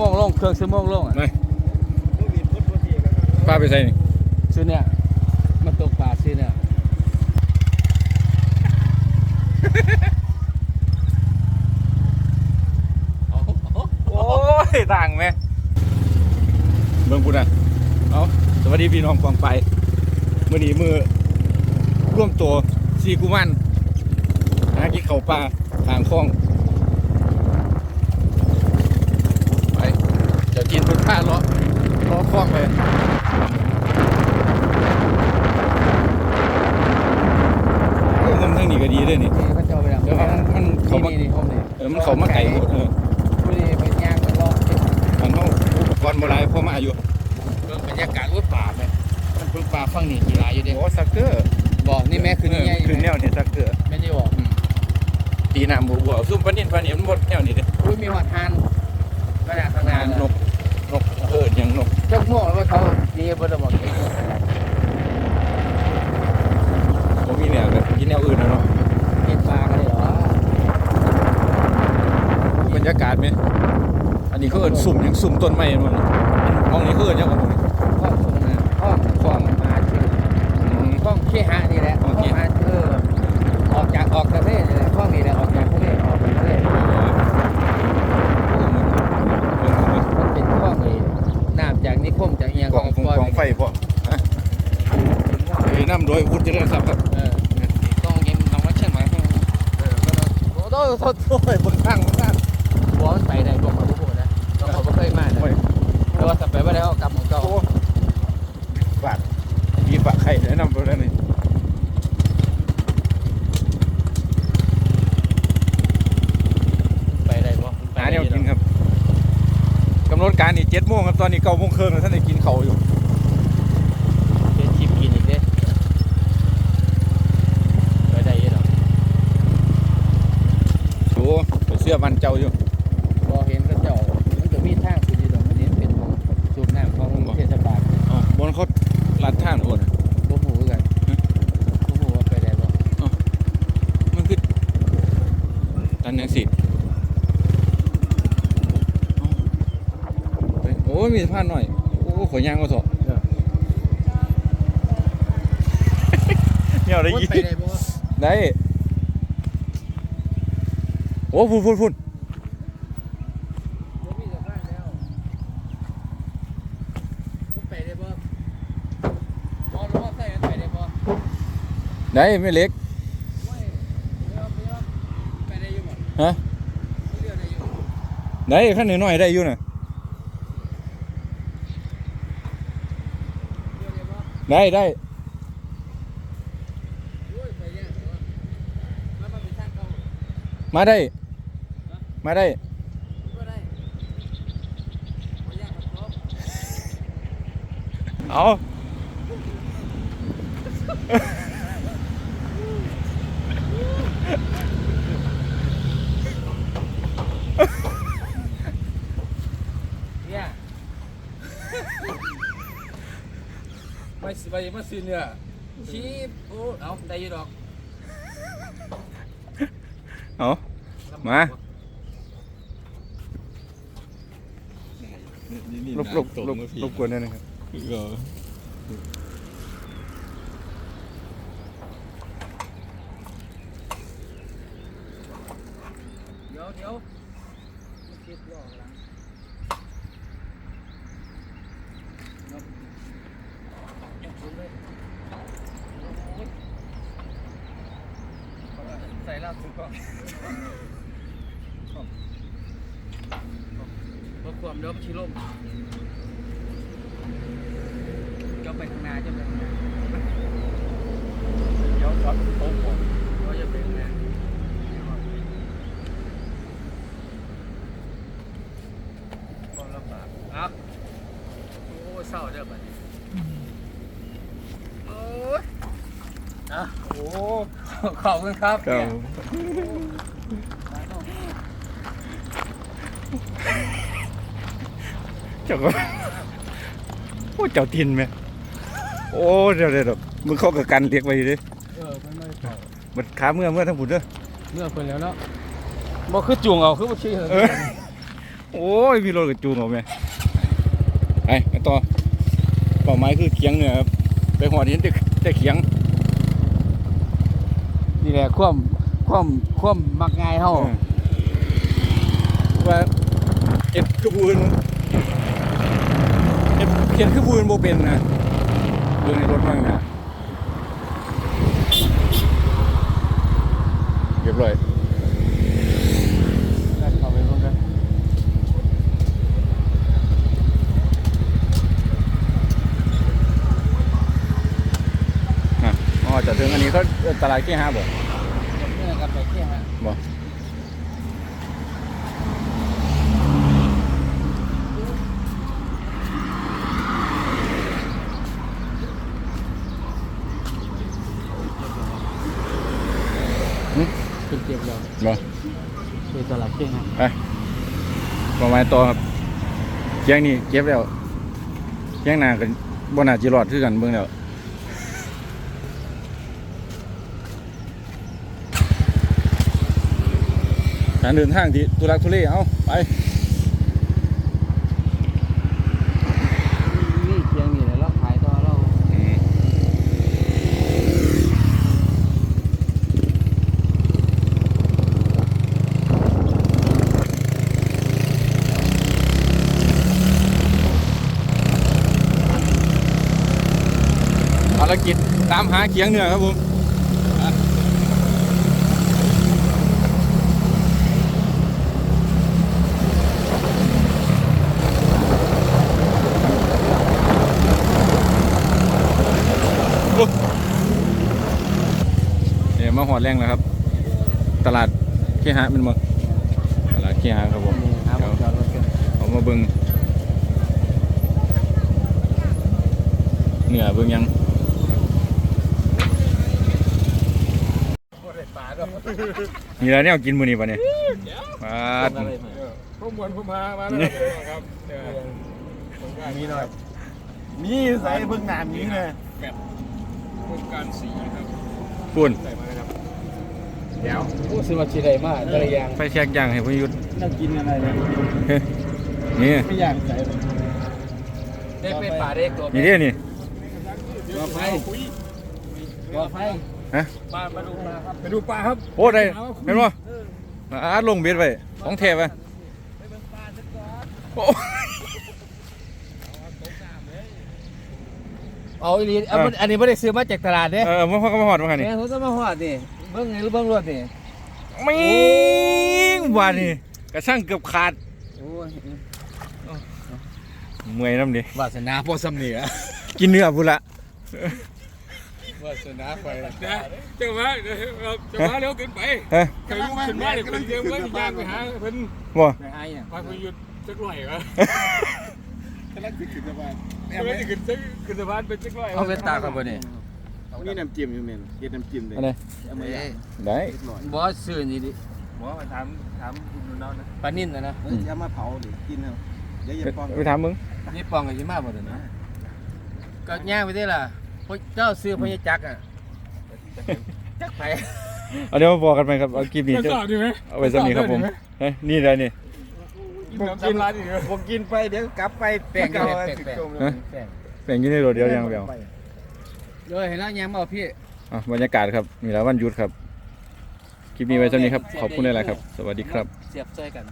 โมงลง เครื่องชั่วโมงลงอะไปป้าไปใส่นี่ซื้อเนี่ยมาตกปลาซื้อเนี่ยโอ้ยต่างไหมเมืองพุทธอะเอาสวัสดีพี่น้องกองไปมื่อนี้มือร่วมตัวซีกุมันหากินเขาวปลาทางคลอง ไป เดี๋ยวกินเพิ่นผ้าล้อล้อคล้องไปโอ้ผมทางนี้ก็ดีด้วยนี่เขาจะเอาไปแล้วเดี๋ยวมันมันเขามานี่นี่ผมนี่เออมันเขามาไก่หมดเออผู้นี้เป็นย่างเป็นรอบมันเขาอุปกรณ์โบราณพอมาอยู่เรื่องบรรยากาศอุ้ยป่าไหมมันเพิ่งป่าฟังนี่กีฬาอยู่เด้โอ้สักเกอร์บอกนี่แม่คือนี่ไงคือแนวเนี่ยสักเกอร์ไม่ได้บอกตีน้ำบัวบัวซุ่มปลานิ่นปลานิ่นมันบดแนวนี้เด้อุ้ยมีหอดทานก็อยากทำงานนก ยังนกเจ้าม่วงว่าเขาดีบ่ได้บอกเองผมมีแนวกันกินแนวอื่นนะเนาะกินปลาก็ได้เหรอบรรยากาศไหมอันนี้เขาเอินสุ่มยังสุ่มต้นไม้มันมองนี้เขาเอินยังกับผม ข้องส่งนะข้องข้องมาชื่อข้องเคหะนี่แหละข้องมาชื่อออกจากออกประเทศเลยข้องนี่แหละออกจากประเทศออกประเทศมันเป็นข้องเลยน้ำจากนิคมจากเอียง กองกองกองไฟพอฮะไอ้น้ำโดยพุทธเจริญทรัพย์ครับ เออกองยิงน้องรัชเชียงใหม่เออก็ต้อง โอ้โหโทษโทษบนข้างบนข้างหัวมันไปได้บอกมาทุกนะต้องเขาไม่เคยมานะโอ้ยแต่ว่าสับไปไม่ได้เอากำของเก่าโอ้บาดมีปะไข่แนะนำไปแล้วนี่ไปได้บ่หาแนวกินครับกำหนดการนี่เจ็ดโมงครับตอนนี้เก้าโมงครึ่งแล้วท่านได้กินเขาอยู่ เป็นชิปกินอีกเด้ไปได้ยี่หรอ โอ้ ไปเสื้อมันเจ้าอยู่พอเห็นก็เจ้ามันจะมีทางคุณดีตรงนี้เป็นของสูบน้ำของเทศบาลอ๋อบนเขาลัดท่านโอนบ่หูกันบ่หูว่าไปได้บ่มันคือตันยังสิโอ้ยมีสะพานหน่อย โอ้ขอยยางก็เถอะเนี่ยอะไรยี่ไปได้บ่ได้โอ้พุ่นพุ่นพุ่นบ่มีสะพานแล้วบ่ไปได้บ่มองลงมาใส่กันไปได้บ่ได้ไม่เล็กโอ้ยเดี๋ยวเดี๋ยวไปได้อยู่บ่ฮะเรือได้อยู่ได้ขั้นหน่อยๆได้อยู่น่ะเรือได้บ่ได้ได้โอ้ยไปยากแต่ว่ามันมาเป็นทางเก่ามาได้ มาได้บ่ได้บ่ยากครับเอาเนี่ยไปสิไปมาซื้อเนื้อชีพโอ้เอาได้อยี่ดอก เอามา รบรบรบรบกวนด้วยนะครับเดี๋ยวเดี๋ยวคิดย่อหลังยกยกสูงเลยโอ้ยใส่ลาบสุดก่อน รถความเดี๋ยวมันชิล่มจะไปข้างหน้าจะไปข้างหน้าเดี๋ยวช็อตโต๊ะก่อนก็จะไปข้างหน้าความลำบากอะโอ้เศร้าเด้อบัดนี้โอ้ยอะโอ้ขอบคุณครับครับ เนี่ย เจ้าก็โอ้เจ้าทินไหมโอ้เดี๋ยวเดี๋ยวเดี๋ยวมึงเข้ากับกันเรียกไปดิเออมันไม่เป่ามันขาเมื่อเมื่อทั้งผุนเด้อเมื่อเพิ่นแล้วเนาะบ่คือจุงเอาคือบ่ชี้เหรอเออโอ้ยพี่รถกระจูงออกไหมไปไปต่อเป้าหมายคือเคียงเนี่ยครับไปหอดเห็นแต่แต่เคียงนี่แหละความความความมักง่ายเฮาว่าเอ็ดคือบูน เอ็ดเอ็ดคือบูนโบเป็นนะเรื่องในรถมั่งนะเรียบร้อยเข้าไปเบิ่งกันอะอ๋อจะถึงอันนี้เขาตลาดกี่ห้าบ่เมื่อกับไปเที่ยวฮะบ่ เป็นเก็บแล้วบ่เป็นตลาดเที่ยวฮะไปประมาณต่อครับเคียงนี่เก็บแล้วเคียงหน้ากันบ่น่าจิรอดคือกันเบิ่งแล้วการเดินทางที่ทุลักทุเลเอ้าไป นี่เคียงนี่แหละเราขายต่อเรา ภารกิจตามหาเคียงเหนือครับผมเนี่ยวมาหอดแรงแล้วครับ ตลาดเคหะแมันมาตลาดเคหะครับผมเอามาเบิ่งเหนือเบิ่งยัง มีอะไรเนี่ยกินมื้อนี้ปะเนี่ยมาอะไรมาพวกมวลพวกมามาแล้วครับมีหน่อยมีใส่เบิ่งหนามนี้เลยแบบโครงการสีครับปุ่นใส่มาเลยครับเดี๋ยวโอ้ซื้อมาชีไดมากแต่ละอย่างไปเช็คย่างให้พยุทธน่ากินอะไรเนี่ยเฮ้ยนี่ไม่อยากใส่เลยได้เป็นป่าเด็กตัวนี่เด้นี่ก่อไฟก่อไฟ ฮะมามาดูปลาครับไปดูปลาครับโอ้ได้เห็นบ่อาร์ตลงเบ็ดไว้ของแท้ไปโอ้เอาอีหลีเอามันอันนี้ไม่ได้ซื้อมาจากตลาดเด้เออมาพอก็มาหอดมาคันนี่แม่ผมต้องมาหอดนี่เบิ้งไงหรือเบิ้งรวดนี่มิงว่านี่กระช่างเกือบขาดโอ้ยเมื่อยน้ำดิวาสนาพอสำเนียกินเนื้อพุ่นละ วาสนาไปนะจังหวะจังหวะเร็วเกินไปฮะเคยลุกขึ้นมาเนี่ยเป็นเดียวว่าย่างไปหาเพิ่นบ่ไปหาอย่างพาเพิ่นหยุดสักหน่อยวะกำลังขึ้นขึ้นสบายเพิ่นจะขึ้นสักขึ้นสะพานเป็นสักหน่อยเอาไปตากครับบ่นี่นี่น้ำจิ้มอยู่เมนเฮ็ดน้ำจิ้มเลยอันไหนเอามาย่างได้เรียบร้อยบอสซื้อนี่ดิหมอมาถามถามคุณน้องนะปลานิ่นนะนะเอ้ยจะมาเผาหรือกินเอาเดี๋ยวอย่าปองไปถามมึงนี่ปองกันยี่มาบ่เด้อนะก็ย่างไปได้ล่ะ พวกเจ้าซื้อพญจักรอะจักไปเอาเดี๋ยวมาบอกกันไปครับเอาคลิปนี้ทดจะสอบดีไหมเอาไว้สำนี้ครับผมเฮ้ยนี่ได้นี่กินน้ำจิ้มร้านอีกเหรอผมกินไปเดี๋ยวกลับไปแป้งเก่าแป้งแป้งฮะ แป้งแบ่งอยู่ในรถเดียวยังเดียวเดี๋ยวเห็นแล้วยังมาเอาพี่ อะบรรยากาศครับมีแล้ววันหยุดครับคลิปนี้ไว้เท่านี้ครับขอบคุณหลายๆครับ สวัสดีครับ เสียบใส่กัน